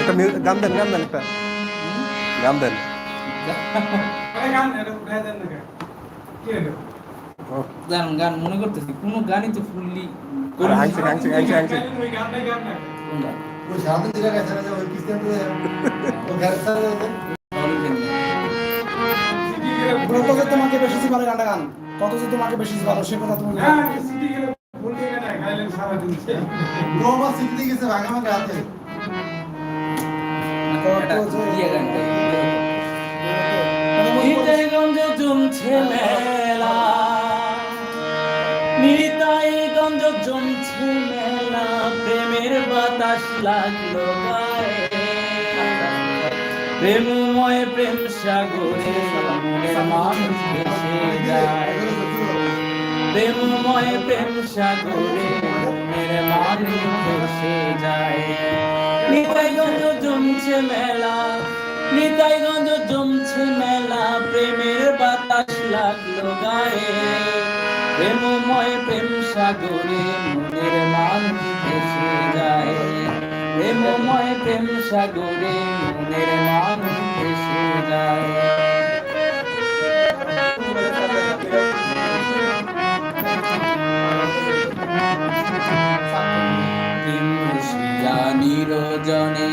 একটা গান দেন গান দেন একটা। গান দেন। গান গান মনে হাংছে হাংছে হাংছে কত যে তোমাকে বেশি ভালো গানটা গান কত যে তোমাকে বেশি ভালো, সে কথা তুমি নিতাইগঞ্জ জমছে মেলা প্রেমের লাগল প্রেমময় প্রেম সাগরে প্রেমময় প্রেম সাগরে নিতাইগঞ্জ জমছে মেলা, নিতাইগঞ্জ জমছে মেলা, প্রেমের বাতাস লাগল গায়ে। প্রেমময় প্রেম সাগরে প্রেম সাগরে মনের মানুষ ভেসে যায় নিরজনে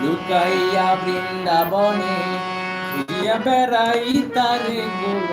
লুকাইয়া বৃন্দাবনে বেড়াই তারে বুঝলিয়ে